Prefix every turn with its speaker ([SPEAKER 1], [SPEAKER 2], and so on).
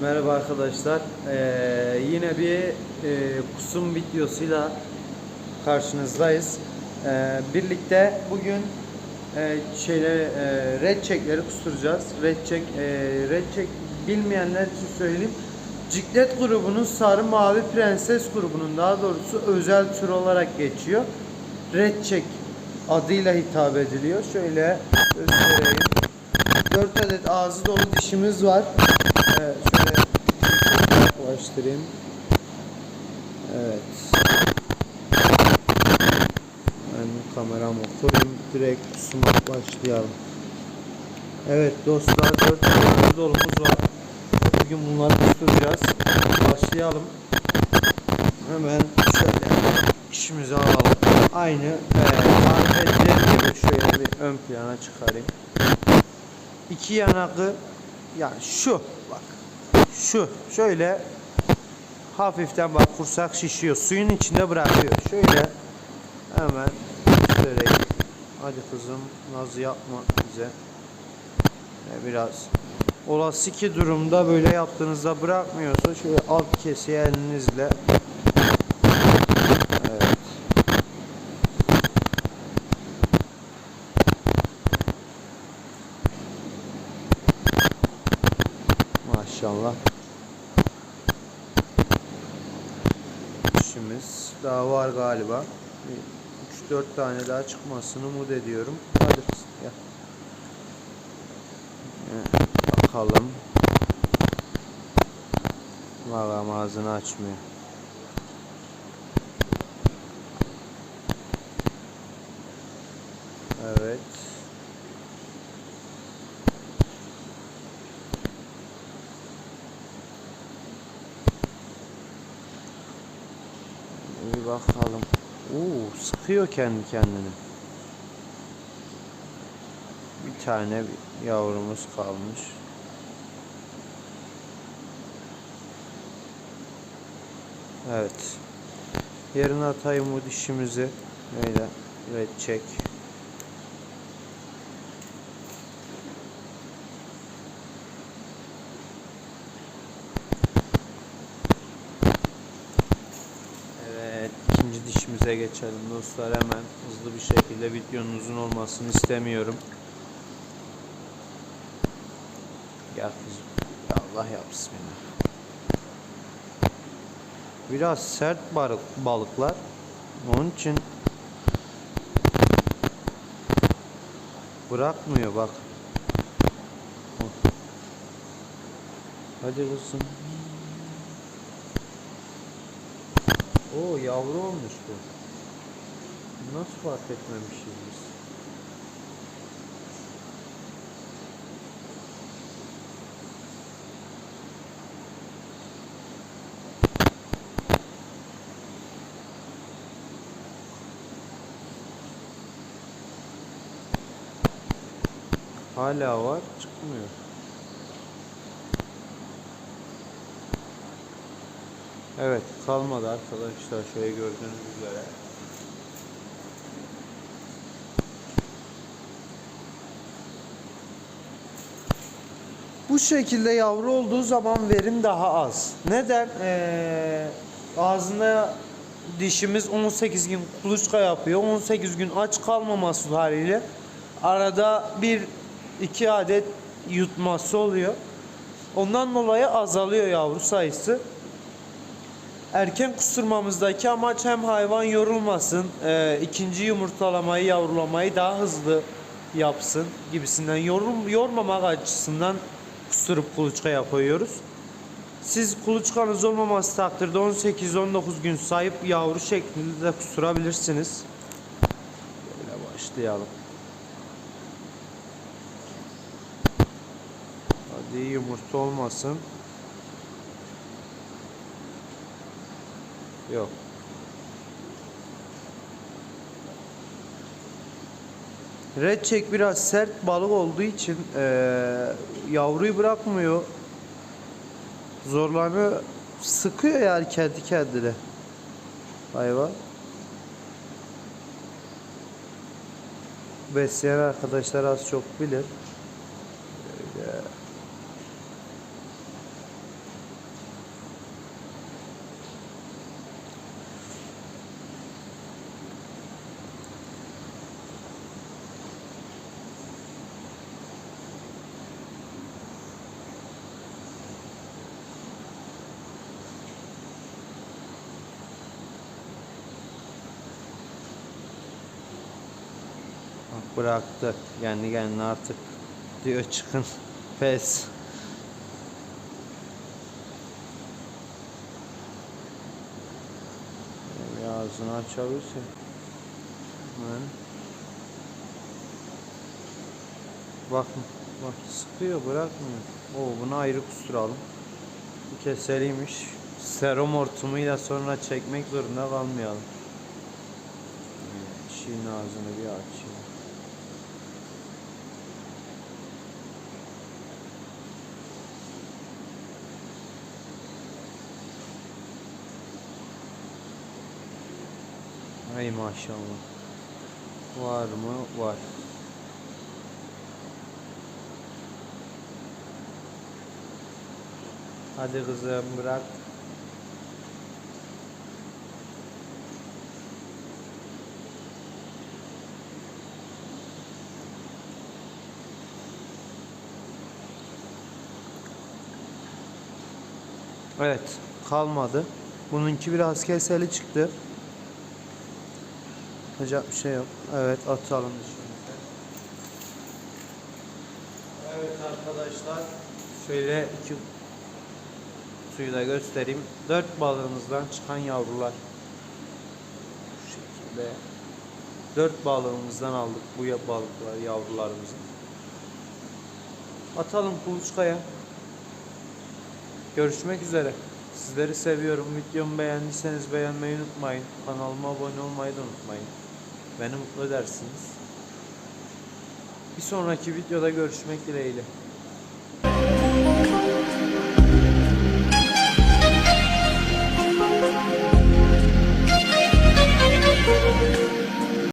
[SPEAKER 1] Merhaba arkadaşlar. Ee, yine bir e, kusum videosuyla karşınızdayız. Ee, birlikte bugün e, şeyleri e, red checkleri kusturacağız. Red check e, red check bilmeyenler için söyleyeyim. Ciklet grubunun sarı mavi prenses grubunun daha doğrusu özel tür olarak geçiyor. Red check adıyla hitap ediliyor. Şöyle göstereyim. 4 adet ağzı dolu dişimiz var. Şöyle yaklaştırayım. Evet. Ben kameramı kurayım. Direkt sunuma başlayalım. Evet dostlar 4 adet dolumuz var. Bugün bunları tutacağız. Başlayalım. Hemen şöyle işimizi alalım. Aynı e, gibi şöyle bir ön plana çıkarayım iki yanaklı yani şu bak. Şu şöyle hafiften bak kursak şişiyor suyun içinde bırakıyor. Şöyle hemen göstereyim hadi kızım naz yapma bize. Ve biraz. Olası ki durumda böyle yaptığınızda bırakmıyorsa şöyle alt kesiye elinizle evet Maşallah. İşimiz daha var galiba. 3-4 tane daha çıkmasını umut ediyorum. Hadi gel. Bakalım. Bakalım ağzını açmıyor. Evet. Bir bakalım. Oo, sıkıyor kendi kendini. Bir tane yavrumuz kalmış. Evet. Yerine atayım bu dişimizi. Böyle red çek. Evet, ikinci dişimize geçelim dostlar. Hemen hızlı bir şekilde videonun uzun olmasını istemiyorum. Gel kızım. Allah ya Bismillah. Biraz sert balık, balıklar. Onun için bırakmıyor bak. Hadi kızım. Oo yavru olmuş bu. Nasıl fark etmemişiz biz? Hala var, çıkmıyor. Evet, kalmadı arkadaşlar şöyle gördüğünüz üzere. Bu şekilde yavru olduğu zaman verim daha az. Neden? Ee, ağzında dişimiz 18 gün kuluçka yapıyor. 18 gün aç kalmaması haliyle arada bir iki adet yutması oluyor. Ondan dolayı azalıyor yavru sayısı. Erken kusturmamızdaki amaç hem hayvan yorulmasın, e, ikinci yumurtalamayı, yavrulamayı daha hızlı yapsın gibisinden yorum, yormamak açısından kusturup kuluçka yapıyoruz. Siz kuluçkanız olmaması takdirde 18-19 gün sayıp yavru şeklinde de kusturabilirsiniz. Böyle başlayalım. Hadi yumurta olmasın. Yok. Red check biraz sert balık olduğu için eee, yavruyu bırakmıyor. Zorlanıyor. Sıkıyor yani kendi kendine. Hayvan. Besleyen arkadaşlar az çok bilir. Bıraktı. Kendi kendine artık diyor çıkın. Pes. Ağzını açabilirsin. Hemen. Bakın. Bak sıkıyor bırakmıyor. Oo bunu ayrı kusturalım. Bu keseriymiş. Serum hortumuyla sonra çekmek zorunda kalmayalım. Çiğin ağzını bir açayım. Ay maşallah. Var mı? Var. Hadi kızım bırak. Evet, kalmadı. Bununki biraz keseli çıktı. Yapacak bir şey yok. Evet, atalım dışarı. Evet arkadaşlar, şöyle iki suyu da göstereyim. Dört balığımızdan çıkan yavrular. Bu şekilde. Dört balığımızdan aldık bu balıklar, yavrularımızı. Atalım kuluçkaya. Görüşmek üzere. Sizleri seviyorum. Videomu beğendiyseniz beğenmeyi unutmayın. Kanalıma abone olmayı da unutmayın. Beni mutlu edersiniz. Bir sonraki videoda görüşmek dileğiyle.